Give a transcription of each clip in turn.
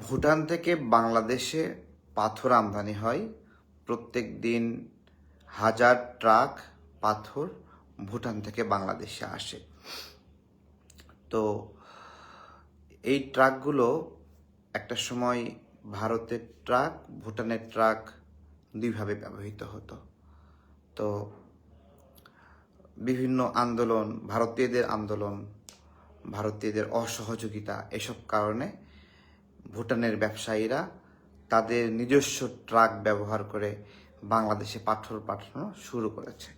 ভুটান থেকে বাংলাদেশে পাথর আমদানি হয়। প্রত্যেক দিন হাজার ট্রাক পাথর ভুটান থেকে বাংলাদেশে আসে। তো এই ট্রাকগুলো একটা সময় ভারতের ট্রাক, ভুটানের ট্রাক দুইভাবে ব্যবহৃত হতো। তো বিভিন্ন আন্দোলন, ভারতীয়দের আন্দোলন, ভারতীয়দের অসহযোগিতা এসব কারণে ভুটানের ব্যবসায়ীরা তাদের নিজস্ব ট্রাক ব্যবহার করে বাংলাদেশে পাথর পাঠানো শুরু করেছে।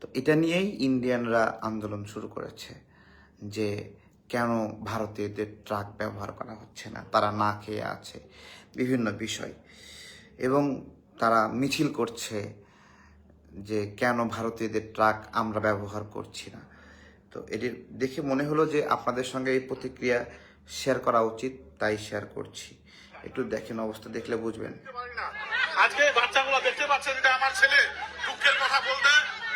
তো এটা নিয়েই ইন্ডিয়ানরা আন্দোলন শুরু করেছে যে কেন ভারতীয়দের ট্রাক ব্যবহার করা হচ্ছে না, তারা না খেয়ে আছে, বিভিন্ন বিষয়। এবং তারা মিছিল করছে যে কেন ভারতীয়দের ট্রাক আমরা ব্যবহার করছি না। তো এটি দেখে মনে হলো যে আপনাদের সঙ্গে এই প্রতিক্রিয়া শেয়ার করা উচিত, তাই শেয়ার করছি। একটু দেখেন অবস্থা, দেখলে বুঝবেন। আজকে বাচ্চাগুলো দেখতে পাচ্ছেন এটা আমার ছেলে। দুঃখের কথা বলতে,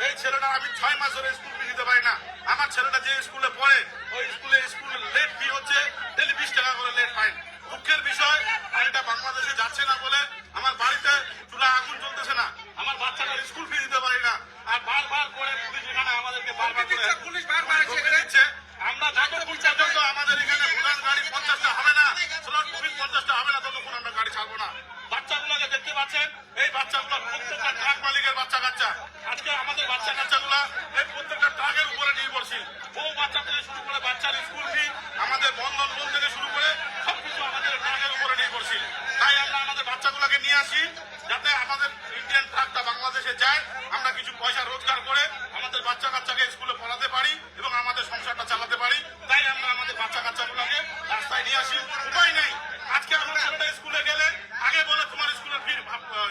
এই ছেলেটা আমি ছয় মাস ধরে স্কুল দিতে পারি না। আমার ছেলেটা যে স্কুলে পড়ে, ওই স্কুলে স্কুল লেট ফি হচ্ছে, ডেলি বিশ টাকা করে লেট ফাইন দুঃখের বিষয় এটা বাংলাদেশে যাচ্ছে না বলে আমার বাড়িতে চুলা আগুন জ্বলতেছে না আমার বাচ্চাটা স্কুল ফি দিতে পারি না আর বারবার করে পুলিশ এখানে আমাদেরকে বারবার করে পুলিশ বারবার দিচ্ছে আমরা যতক্ষণ পর্যন্ত আমাদের এখানে ভুটান গাড়ি পঞ্চাশটা হবে না স্লট বুকিং পঞ্চাশটা হবে না ততক্ষণ আমরা গাড়ি ছাড়বো না বাচ্চাগুলোকে দেখতে পাচ্ছেন এই বাচ্চাগুলো প্রত্যেকটা ট্রাক মালিকের বাচ্চা কাচ্চা। আজকে আমাদের বাচ্চা কাচ্চাগুলো এই প্রত্যেকটা ট্রাকের উপরে নির্ভরশীল। বউ বাচ্চা থেকে শুরু করে বাচ্চার স্কুল ফি আমাদের বন্ধন লোন থেকে শুরু করে সবকিছু আমাদের ট্রাকের উপরে নির্ভরশীল। তাই আমরা আমাদের বাচ্চাগুলোকে নিয়ে আসি, যাতে আমাদের ইন্ডিয়ান ট্রাকটা বাংলাদেশে যায়। আমরা কিছু পয়সা রোজগার করে আমাদের বাচ্চা কাচ্চাকে স্কুলে পড়াতে পারি এবং আমাদের সংসারটা চালাতে পারি। তাই আমরা আমাদের বাচ্চা কাচ্চাগুলোকে রাস্তায় নিয়ে আসি। উপায় নেই। আজকে আমার ছেলেটা স্কুলে গেলে আগে বলে তোমার স্কুলের ফি ইয়ে, ইয়ে, স্কুল ফিটা দাও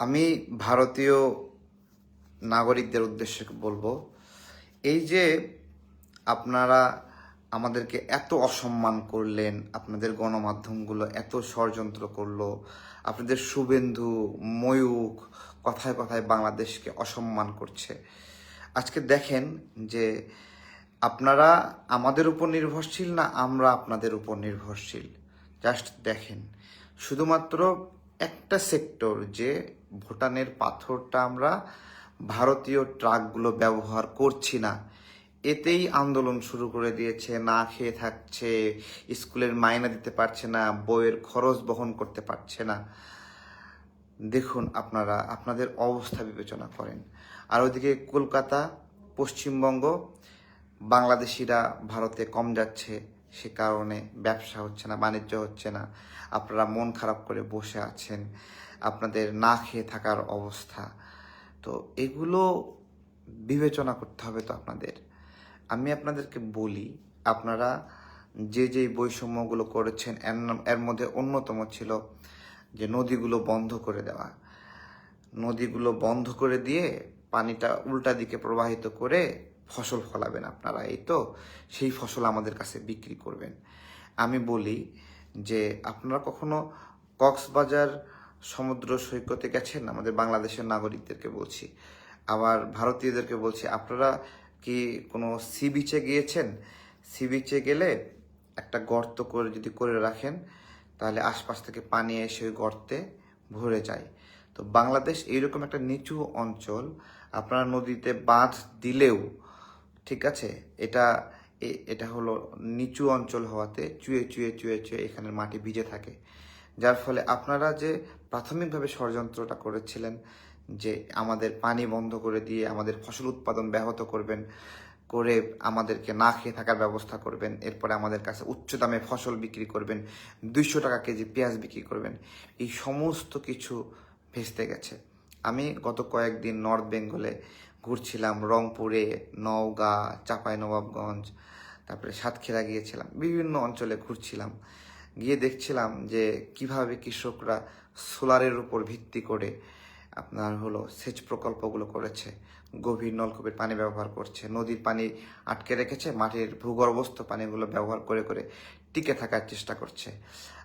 আমি ভারতীয় নাগরিকদের উদ্দেশ্যে বলব, এই যে আপনারা আমাদেরকে এত অসম্মান করলেন, আপনাদের গণমাধ্যমগুলো এত ষড়যন্ত্র করল, আপনাদের শুভেন্দু ময়ূক কথায় কথায় বাংলাদেশকে অসম্মান করছে। আজকে দেখেন যে আপনারা আমাদের উপর নির্ভরশীল না আমরা আপনাদের উপর নির্ভরশীল। জাস্ট দেখেন। শুধুমাত্র একটা সেক্টর যে ভুটানের পাথরটা আমরা ভারতীয় ট্রাকগুলো ব্যবহার করছি না। এতেই আন্দোলন শুরু করে দিয়েছে, না খেয়ে থাকছে, স্কুলের মাইনা দিতে পারছে না, বইয়ের খরচ বহন করতে পারছে না। দেখুন আপনারা, আপনাদের অবস্থা বিবেচনা করেন। আর ওইদিকে কলকাতা, পশ্চিমবঙ্গ, বাংলাদেশিরা ভারতে কম যাচ্ছে। সে কারণে ব্যবসা হচ্ছে না, বাণিজ্য হচ্ছে না। আপনারা মন খারাপ করে বসে আছেন, আপনাদের না খেয়ে থাকার অবস্থা। তো এগুলো বিবেচনা করতে হবে তো আপনাদের। আমি আপনাদেরকে বলি, আপনারা যে যে বৈষম্যগুলো করেছেন এর মধ্যে অন্যতম ছিল যে নদীগুলো বন্ধ করে দেওয়া। নদীগুলো বন্ধ করে দিয়ে পানিটা উল্টা দিকে প্রবাহিত করে ফসল ফলাবেন আপনারা, এই তো? সেই ফসল আমাদের কাছে বিক্রি করবেন। আমি বলি যে আপনারা কখনো কক্সবাজার সমুদ্র সৈকতে গেছেন? আমাদের বাংলাদেশের নাগরিকদেরকে বলছি। আবার ভারতীয়দেরকে বলছি, আপনারা কি কোনো সি বিচে গিয়েছেন? সি বিচে গেলে একটা গর্ত করে যদি করে রাখেন, তাহলে আশপাশ থেকে পানি এসে ওই গর্তে ভরে যায়। তো বাংলাদেশ এইরকম একটা নিচু অঞ্চল, আপনারা নদীতে বাঁধ দিলেও ঠিক আছে? এটা এটা হলো নিচু অঞ্চল হওয়াতে চুয়ে চুয়ে চুয়ে চুয়ে এখানের মাটি ভিজে থাকে। যার ফলে আপনারা যে প্রাথমিকভাবে ষড়যন্ত্রটা করেছিলেন, যে আমাদের পানি বন্ধ করে দিয়ে আমাদের ফসল উৎপাদন ব্যাহত করবেন, করে আমাদেরকে না খেয়ে থাকার ব্যবস্থা করবেন, এরপরে আমাদের কাছে উচ্চ দামে ফসল বিক্রি করবেন, দুইশো টাকা কেজি পেঁয়াজ বিক্রি করবেন, এই সমস্ত কিছু ভেস্তে গেছে। আমি গত কয়েকদিন নর্থ বেঙ্গলে ঘুরছিলাম রংপুরে, নওগাঁ, চাঁপাইনবাবগঞ্জ, তারপরে সাতক্ষীরা গিয়েছিলাম, বিভিন্ন অঞ্চলে ঘুরছিলাম। গিয়ে দেখছিলাম যে কীভাবে কৃষকরা সোলারের উপর ভিত্তি করে আপনার হলো সেচ প্রকল্পগুলো করেছে। গভীর নলকূপের পানি ব্যবহার করছে, নদীর পানি আটকে রেখেছে, মাটির ভূগর্ভস্থ পানিগুলো ব্যবহার করে করে টিকে থাকার চেষ্টা করছে।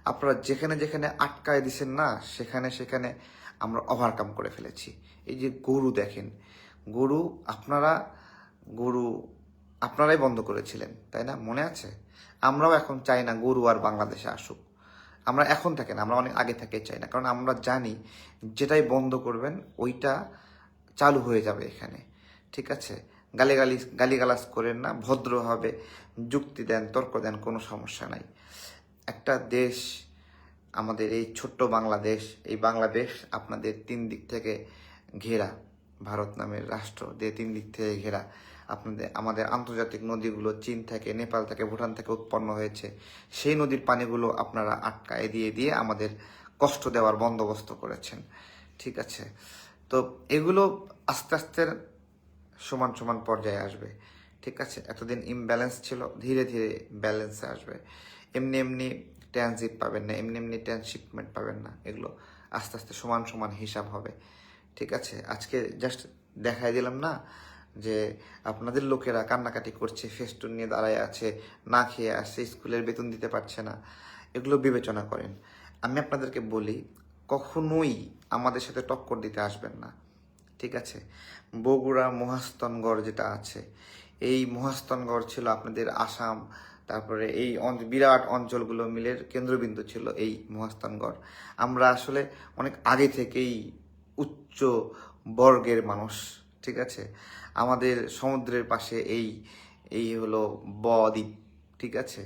আপনারা যেখানে যেখানে আটকায় দিছেন না, সেখানে সেখানে আমরা ওভারকাম করে ফেলেছি। এই যে গরু দেখেন গরু আপনারা, গরু আপনারাই বন্ধ করেছিলেন, তাই না? মনে আছে? আমরাও এখন চাই না গরু আর বাংলাদেশে আসুক। আমরা এখন থেকে না, আমরা অনেক আগে থেকে চাই না, কারণ আমরা জানি যেটাই বন্ধ করবেন, ওইটা চালু হয়ে যাবে এখানে। ঠিক আছে? গালিগালি, গালিগালাজ করেন না, ভদ্রভাবে যুক্তি দেন, তর্ক দেন, কোনো সমস্যা নাই। একটা দেশ, আমাদের এই ছোট্ট বাংলাদেশ, এই বাংলাদেশ আপনাদের তিন দিক থেকে ঘেরা। ভারত নামের রাষ্ট্র দিয়ে তিন দিক থেকে ঘেরা। আপনাদের, আমাদের আন্তর্জাতিক নদীগুলো চীন থেকে, নেপাল থেকে, ভুটান থেকে উৎপন্ন হয়েছে। সেই নদীর পানিগুলো আপনারা আটকায় দিয়ে দিয়ে আমাদের কষ্ট দেওয়ার বন্দোবস্ত করেছেন। ঠিক আছে? তো এগুলো আস্তে আস্তে সমান সমান পর্যায়ে আসবে। ঠিক আছে? এতদিন ইমব্যালেন্স ছিল, ধীরে ধীরে ব্যালেন্সে আসবে। এমনি এমনি ট্রানজিট পাবেন না, এমনি এমনি ট্রান্সশিপমেন্ট পাবেন না। এগুলো আস্তে আস্তে সমান সমান হিসাব হবে। ঠিক আছে? আজকে জাস্ট দেখাই দিলাম না যে আপনাদের লোকেরা কান্নাকাটি করছে, ফেস্টুন নিয়ে দাঁড়ায় আছে, না খেয়ে আসছে, স্কুলের বেতন দিতে পারছে না। এগুলো বিবেচনা করেন। আমি আপনাদেরকে বলি, কখনোই আমাদের সাথে টক্কর দিতে আসবেন না। ঠিক আছে? বগুড়া মহাস্তনগড় যেটা আছে, এই মহাস্তনগড় ছিল আপনাদের আসাম, তারপরে এই বিরাট অঞ্চলগুলো মিলের কেন্দ্রবিন্দু ছিল এই মহাস্থানগড়। আমরা আসলে অনেক আগে থেকেই উচ্চ বর্গের মানুষ, ঠিক আছে? আমাদের সমুদ্রের পাশে এই এই হলো বদ্বীপ, ঠিক আছে?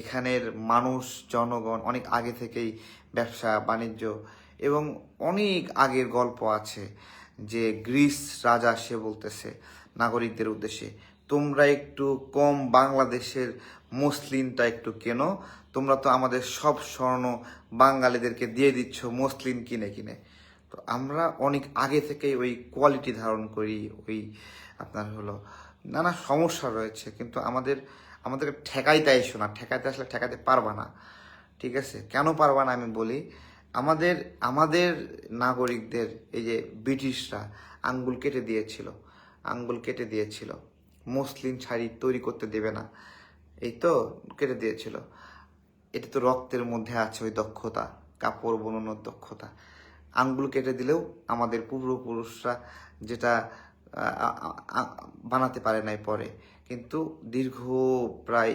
এখানের মানুষ, জনগণ অনেক আগে থেকেই ব্যবসা, বাণিজ্য এবং অনেক আগের গল্প আছে যে গ্রিস রাজা সে বলতেছে নাগরিকদের উদ্দেশ্যে, তোমরা একটু কম বাংলাদেশের মুসলিমটা একটু কেন, তোমরা তো আমাদের সব স্বর্ণ বাঙালিদেরকে দিয়ে দিচ্ছ মুসলিম কিনে কিনে। তো আমরা অনেক আগে থেকেই ওই কোয়ালিটি ধারণ করি, ওই আপনার হলো নানা সমস্যা রয়েছে, কিন্তু আমাদের আমাদেরকে ঠেকাইতে আইসো না ঠেকাইতে আসলে ঠেকাতে পারবা না, ঠিক আছে? কেন পারবা না আমি বলি, আমাদের আমাদের নাগরিকদের, এই যে ব্রিটিশরা আঙ্গুল কেটে দিয়েছিল, আঙ্গুল কেটে দিয়েছিল, মসলিন শাড়ি তৈরি করতে দেবে না, এই তো কেটে দিয়েছিল, এটা তো রক্তের মধ্যে আছে ওই দক্ষতা, কাপড় বোনানোর দক্ষতা আঙ্গুল কেটে দিলেও আমাদের পূর্বপুরুষরা যেটা বানাতে পারে নাই পরে। কিন্তু দীর্ঘ প্রায়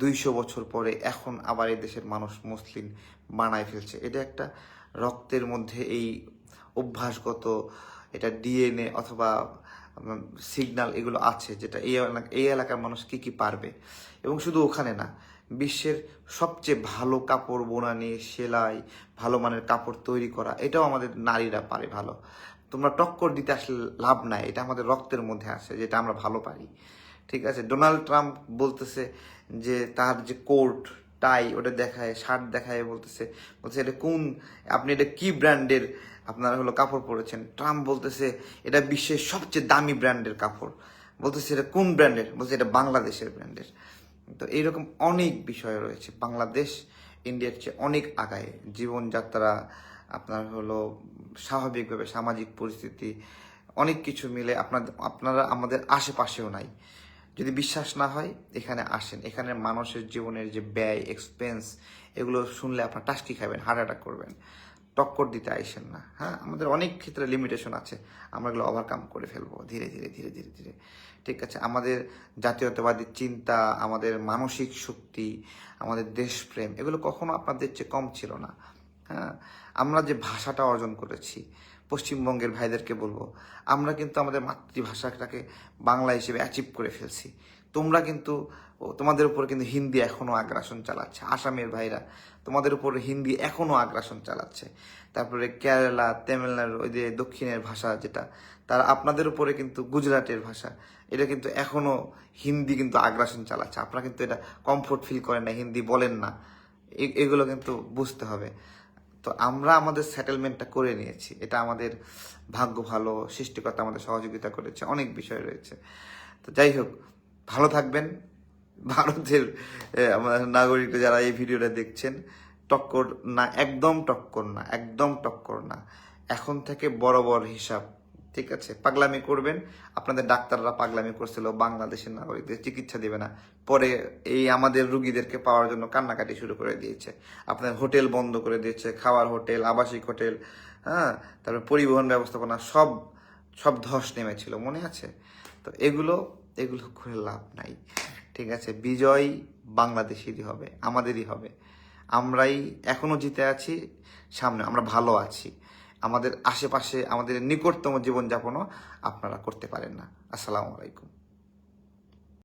দুইশো বছর পরে এখন আবার এই দেশের মানুষ মুসলিম বানায় ফেলছে। এটা একটা রক্তের মধ্যে এই অভ্যাসগত এটা ডিএনএ অথবা সিগন্যাল এগুলো আছে যেটা এই এই এলাকার মানুষ কি কি পারবে। এবং শুধু ওখানে না বিশ্বের সবচেয়ে ভালো কাপড়, বোনানি, সেলাই, ভালো মানের কাপড় তৈরি করা, এটাও আমাদের নারীরা পারে ভালো। তোমরা টক্কর দিতে আসলে লাভ নাই, এটা আমাদের রক্তের মধ্যে আছে, যেটা আমরা ভালো পারি। ঠিক আছে? ডোনাল্ড ট্রাম্প বলতেছে যে তার যে কোর্ট টাই, ওটা দেখায়, শার্ট দেখায়, বলতেছে, বলছে, এটা কোন, আপনি এটা কি ব্র্যান্ডের আপনারা হলো কাপড় পরেছেন? ট্রাম্প বলতেছে, এটা বিশ্বের সবচেয়ে দামি ব্র্যান্ডের কাপড়। বলতেছে, এটা কোন ব্র্যান্ডের? বলছে, এটা বাংলাদেশের ব্র্যান্ডের। তো এইরকম অনেক বিষয় রয়েছে। বাংলাদেশ, ইন্ডিয়ার চেয়ে অনেক আগায়। জীবনযাত্রা আপনার হলো স্বাভাবিকভাবে সামাজিক পরিস্থিতি, অনেক কিছু মিলে আপনার আপনারা আমাদের আশেপাশেও নাই। যদি বিশ্বাস না হয়, এখানে আসেন। এখানে মানুষের জীবনের যে ব্যয় এক্সপেন্স এগুলো শুনলে আপনার টাস্কি খাবেন হার্ট অ্যাটাক করবেন। টক্কর দিতে আইসেন না। হ্যাঁ আমাদের অনেক ক্ষেত্রে লিমিটেশন আছে। আমরা এগুলো ওভারকাম করে ফেলব ধীরে ধীরে ধীরে ধীরে ধীরে। ঠিক আছে? আমাদের জাতীয়তাবাদী চিন্তা, আমাদের মানসিক শক্তি, আমাদের দেশপ্রেম, এগুলো কখনো আপনাদের চেয়ে কম ছিল না। হ্যাঁ আমরা যে ভাষাটা অর্জন করেছি পশ্চিমবঙ্গের ভাইদেরকে বলব, আমরা কিন্তু আমাদের মাতৃভাষাটাকে বাংলা হিসেবে অ্যাচিভ করে ফেলছি। তোমরা কিন্তু তোমাদের উপর কিন্তু হিন্দি এখনও আগ্রাসন চালাচ্ছে। আসামের ভাইরা তোমাদের উপর হিন্দি এখনও আগ্রাসন চালাচ্ছে। তারপরে কেরালা, তামিলনাড়ু, ওই যে দক্ষিণের ভাষা যেটা, তারা আপনাদের উপরে কিন্তু গুজরাটের ভাষা, এটা কিন্তু এখনও হিন্দি কিন্তু আগ্রাসন চালাচ্ছে। আপনারা কিন্তু এটা কমফোর্ট ফিল করেন না, হিন্দি বলেন না। এগুলো কিন্তু বুঝতে হবে। তো আমরা আমাদের সেটেলমেন্টটা করে নিয়েছি। এটা আমাদের ভাগ্য ভালো, সৃষ্টিকর্তা আমাদের সহযোগিতা করেছে, অনেক বিষয় রয়েছে। তো যাই হোক, ভালো থাকবেন। ভারতের আমাদের নাগরিক যারা এই ভিডিওটা দেখছেন, টক্কর না, একদম টক্কর না, একদম টক্কর না। এখন থেকে বরাবর হিসাব ঠিক আছে? পাগলামি করবেন। আপনাদের ডাক্তাররা পাগলামি করছিল, বাংলাদেশের নাগরিকদের চিকিৎসা দেবে না। পরে এই আমাদের রুগীদেরকে পাওয়ার জন্য কান্নাকাটি শুরু করে দিয়েছে। আপনার হোটেল বন্ধ করে দিয়েছে, খাওয়ার হোটেল, আবাসিক হোটেল হ্যাঁ? তারপরে পরিবহন ব্যবস্থাপনা সব সব ধস নেমেছিল, মনে আছে? তো এগুলো এগুলো করে লাভ নাই। ঠিক আছে? বিজয় বাংলাদেশেরই হবে, আমাদেরই হবে। আমরাই এখনও জিতে আছি, সামনে আমরা ভালো আছি। আমাদের আশেপাশে আমাদের নিকটতম জীবনযাপনও আপনারা করতে পারেন না। আসসালামু আলাইকুম।